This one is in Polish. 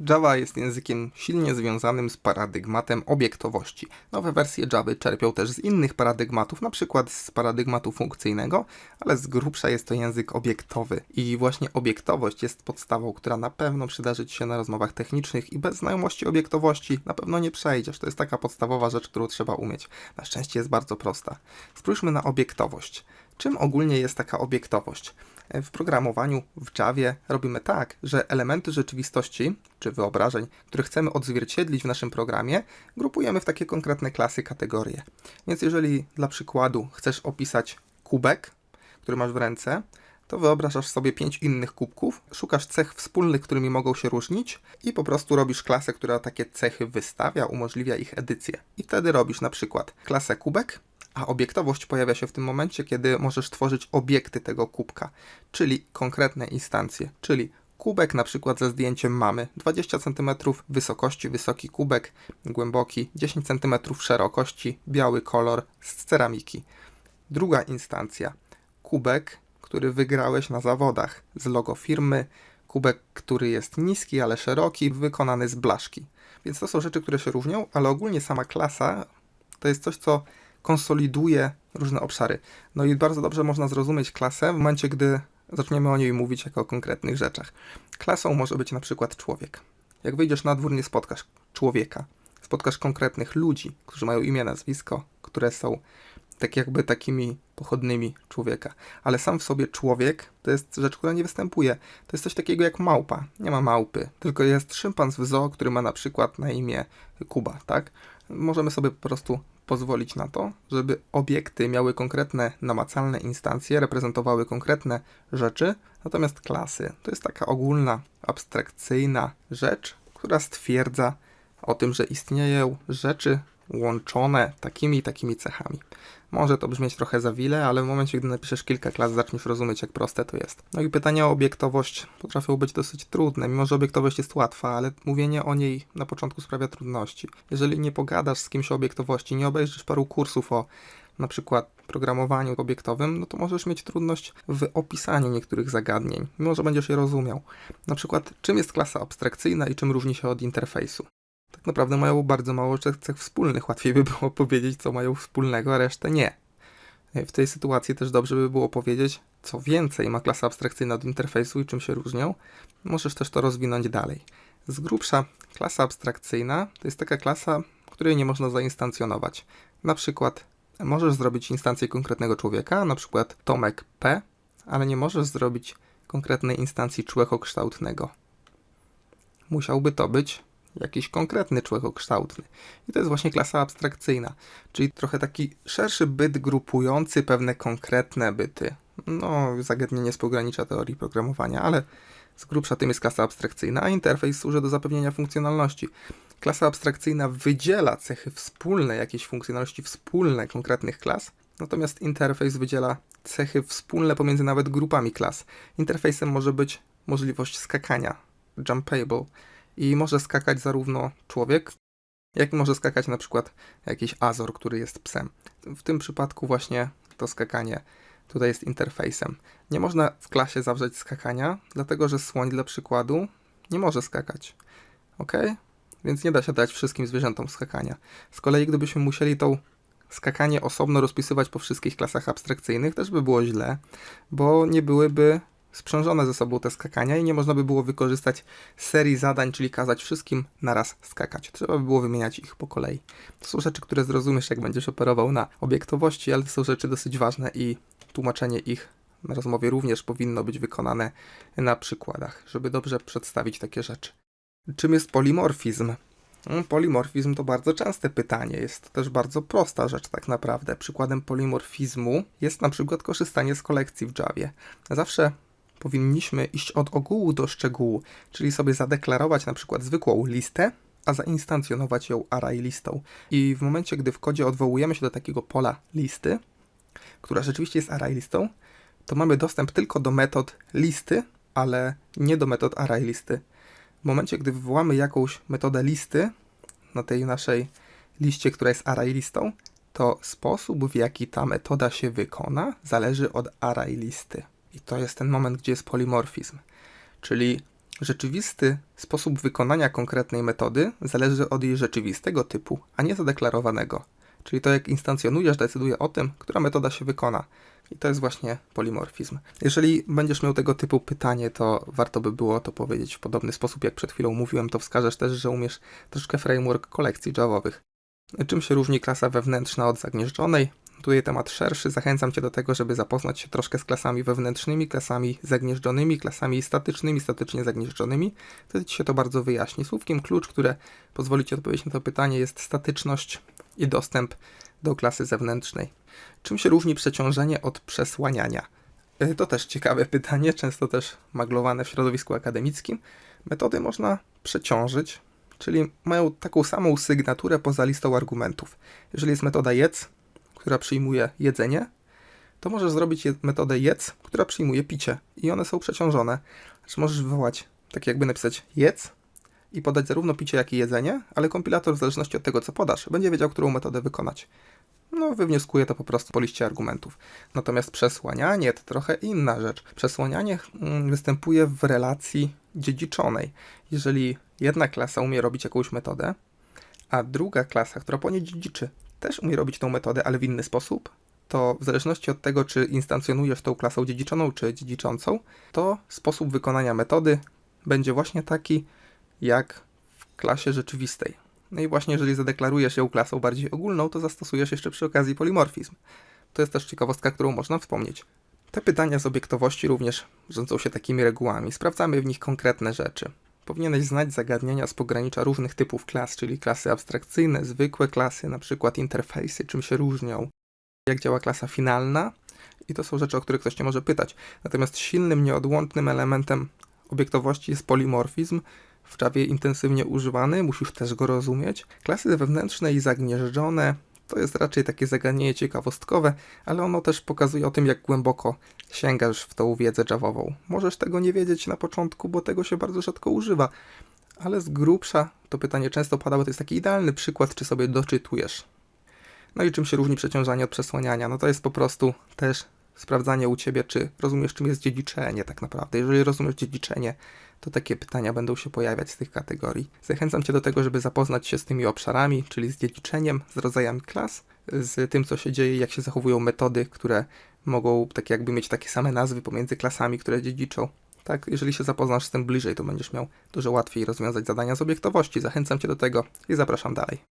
Java jest językiem silnie związanym z paradygmatem obiektowości. Nowe wersje Java czerpią też z innych paradygmatów, na przykład z paradygmatu funkcyjnego, ale z grubsza jest to język obiektowy. I właśnie obiektowość jest podstawą, która na pewno przydarzy Ci się na rozmowach technicznych i bez znajomości obiektowości na pewno nie przejdziesz. To jest taka podstawowa rzecz, którą trzeba umieć. Na szczęście jest bardzo prosta. Spójrzmy na obiektowość. Czym ogólnie jest taka obiektowość? W programowaniu w Javie robimy tak, że elementy rzeczywistości czy wyobrażeń, które chcemy odzwierciedlić w naszym programie, grupujemy w takie konkretne klasy, kategorie. Więc jeżeli dla przykładu chcesz opisać kubek, który masz w ręce, to wyobrażasz sobie pięć innych kubków, szukasz cech wspólnych, którymi mogą się różnić i po prostu robisz klasę, która takie cechy wystawia, umożliwia ich edycję. I wtedy robisz na przykład klasę kubek, a obiektowość pojawia się w tym momencie, kiedy możesz tworzyć obiekty tego kubka, czyli konkretne instancje, czyli kubek na przykład ze zdjęciem mamy 20 cm wysokości, wysoki kubek, głęboki 10 cm szerokości, biały kolor z ceramiki. Druga instancja, kubek, który wygrałeś na zawodach z logo firmy, kubek, który jest niski, ale szeroki, wykonany z blaszki. Więc to są rzeczy, które się różnią, ale ogólnie sama klasa to jest coś, co konsoliduje różne obszary. No i bardzo dobrze można zrozumieć klasę w momencie, gdy zaczniemy o niej mówić jako o konkretnych rzeczach. Klasą może być na przykład człowiek. Jak wyjdziesz na dwór, nie spotkasz człowieka. Spotkasz konkretnych ludzi, którzy mają imię, nazwisko, które są tak jakby takimi pochodnymi człowieka. Ale sam w sobie człowiek to jest rzecz, która nie występuje. To jest coś takiego jak małpa. Nie ma małpy, tylko jest szympanz w zoo, który ma na przykład na imię Kuba, tak? Możemy sobie po prostu pozwolić na to, żeby obiekty miały konkretne namacalne instancje, reprezentowały konkretne rzeczy, natomiast klasy to jest taka ogólna, abstrakcyjna rzecz, która stwierdza o tym, że istnieją rzeczy łączone takimi i takimi cechami. Może to brzmieć trochę za wile, ale w momencie, gdy napiszesz kilka klas, zaczniesz rozumieć, jak proste to jest. No i pytania o obiektowość potrafią być dosyć trudne, mimo że obiektowość jest łatwa, ale mówienie o niej na początku sprawia trudności. Jeżeli nie pogadasz z kimś o obiektowości, nie obejrzysz paru kursów o na przykład programowaniu obiektowym, no to możesz mieć trudność w opisaniu niektórych zagadnień, mimo że będziesz je rozumiał. Na przykład, czym jest klasa abstrakcyjna i czym różni się od interfejsu tak naprawdę mają bardzo mało cech, wspólnych. Łatwiej by było powiedzieć, co mają wspólnego, a resztę nie. W tej sytuacji też dobrze by było powiedzieć, co więcej ma klasa abstrakcyjna od interfejsu i czym się różnią. Możesz też to rozwinąć dalej. Z grubsza, klasa abstrakcyjna to jest taka klasa, której nie można zainstancjonować. Na przykład możesz zrobić instancję konkretnego człowieka, na przykład Tomek P, ale nie możesz zrobić konkretnej instancji człekokształtnego. Musiałby to być jakiś konkretny człekokształtny. I to jest właśnie klasa abstrakcyjna, czyli trochę taki szerszy byt grupujący pewne konkretne byty. No, zagadnienie z pogranicza teorii programowania, ale z grubsza tym jest klasa abstrakcyjna, a interfejs służy do zapewnienia funkcjonalności. Klasa abstrakcyjna wydziela cechy wspólne, jakieś funkcjonalności wspólne konkretnych klas, natomiast interfejs wydziela cechy wspólne pomiędzy nawet grupami klas. Interfejsem może być możliwość skakania, jumpable, i może skakać zarówno człowiek, jak i może skakać na przykład jakiś Azor, który jest psem. W tym przypadku właśnie to skakanie tutaj jest interfejsem. Nie można w klasie zawrzeć skakania, dlatego że słoń dla przykładu nie może skakać. Ok? Więc nie da się dać wszystkim zwierzętom skakania. Z kolei gdybyśmy musieli tą skakanie osobno rozpisywać po wszystkich klasach abstrakcyjnych, też by było źle, bo nie byłyby sprzężone ze sobą te skakania i nie można by było wykorzystać serii zadań, czyli kazać wszystkim naraz skakać. Trzeba by było wymieniać ich po kolei. To są rzeczy, które zrozumiesz, jak będziesz operował na obiektowości, ale to są rzeczy dosyć ważne i tłumaczenie ich na rozmowie również powinno być wykonane na przykładach, żeby dobrze przedstawić takie rzeczy. Czym jest polimorfizm? Mm, polimorfizm to bardzo częste pytanie, jest to też bardzo prosta rzecz tak naprawdę. Przykładem polimorfizmu jest na przykład korzystanie z kolekcji w Javie. Zawsze powinniśmy iść od ogółu do szczegółu, czyli sobie zadeklarować na przykład zwykłą listę, a zainstancjonować ją array listą. I w momencie, gdy w kodzie odwołujemy się do takiego pola listy, która rzeczywiście jest array listą, to mamy dostęp tylko do metod listy, ale nie do metod array listy. W momencie, gdy wywołamy jakąś metodę listy na tej naszej liście, która jest array listą, to sposób, w jaki ta metoda się wykona, zależy od array listy. I to jest ten moment, gdzie jest polimorfizm. Czyli Rzeczywisty sposób wykonania konkretnej metody zależy od jej rzeczywistego typu, a nie zadeklarowanego. Czyli to, jak instancjonujesz, decyduje o tym, która metoda się wykona. I to jest właśnie polimorfizm. Jeżeli będziesz miał tego typu pytanie, to warto by było to powiedzieć w podobny sposób, jak przed chwilą mówiłem, to wskażesz też, że umiesz troszkę framework kolekcji Javowych. Czym się różni klasa wewnętrzna od zagnieżdżonej? Temat szerszy. Zachęcam Cię do tego, żeby zapoznać się troszkę z klasami wewnętrznymi, klasami zagnieżdżonymi, klasami statycznymi, statycznie zagnieżdżonymi. Wtedy Ci się to bardzo wyjaśni. Słówkiem klucz, które pozwoli Ci odpowiedzieć na to pytanie jest statyczność i dostęp do klasy zewnętrznej. Czym się różni przeciążenie od przesłaniania? Y, To też ciekawe pytanie, często też maglowane w środowisku akademickim. Metody można przeciążyć, czyli mają taką samą sygnaturę poza listą argumentów. Jeżeli jest metoda jedz, która przyjmuje jedzenie, to możesz zrobić metodę jedz, która przyjmuje picie i one są przeciążone. Znaczy możesz wywołać, tak jakby napisać jedz i podać zarówno picie, jak i jedzenie, ale kompilator w zależności od tego, co podasz, będzie wiedział, którą metodę wykonać. No, wywnioskuje to po prostu po liście argumentów. Natomiast przesłanianie to trochę inna rzecz. Przesłanianie mm, występuje w relacji dziedziczonej. Jeżeli jedna klasa umie robić jakąś metodę, a druga klasa, która po niej dziedziczy, też umie robić tą metodę, ale w inny sposób, to w zależności od tego, czy instancjonujesz tą klasą dziedziczoną, czy dziedziczącą, to sposób wykonania metody będzie właśnie taki, jak w klasie rzeczywistej. No i właśnie jeżeli zadeklarujesz ją klasą bardziej ogólną, to zastosujesz jeszcze przy okazji polimorfizm. To jest też ciekawostka, którą można wspomnieć. Te pytania z obiektowości również rządzą się takimi regułami. Sprawdzamy w nich konkretne rzeczy. Powinieneś znać zagadnienia z pogranicza różnych typów klas, czyli klasy abstrakcyjne, zwykłe klasy, na przykład interfejsy, czym się różnią, jak działa klasa finalna i to są rzeczy, o które ktoś cię może pytać. Natomiast silnym, nieodłącznym elementem obiektowości jest polimorfizm, w Javie intensywnie używany, musisz też go rozumieć. Klasy wewnętrzne i zagnieżdżone to jest raczej takie zagadnienie ciekawostkowe, ale ono też pokazuje o tym, jak głęboko sięgasz w tą wiedzę javową. Możesz tego nie wiedzieć na początku, bo tego się bardzo rzadko używa, ale z grubsza to pytanie często pada, bo to jest taki idealny przykład, czy sobie doczytujesz. No i czym się różni przeciążanie od przesłaniania? No to jest po prostu też sprawdzanie u ciebie, czy rozumiesz, czym jest dziedziczenie tak naprawdę. Jeżeli rozumiesz dziedziczenie, to takie pytania będą się pojawiać z tych kategorii. Zachęcam cię do tego, żeby zapoznać się z tymi obszarami, czyli z dziedziczeniem, z rodzajami klas, z tym, co się dzieje, jak się zachowują metody, które mogą tak jakby mieć takie same nazwy pomiędzy klasami, które dziedziczą. Tak, jeżeli się zapoznasz z tym bliżej, to będziesz miał dużo łatwiej rozwiązać zadania z obiektowości. Zachęcam cię do tego i zapraszam dalej.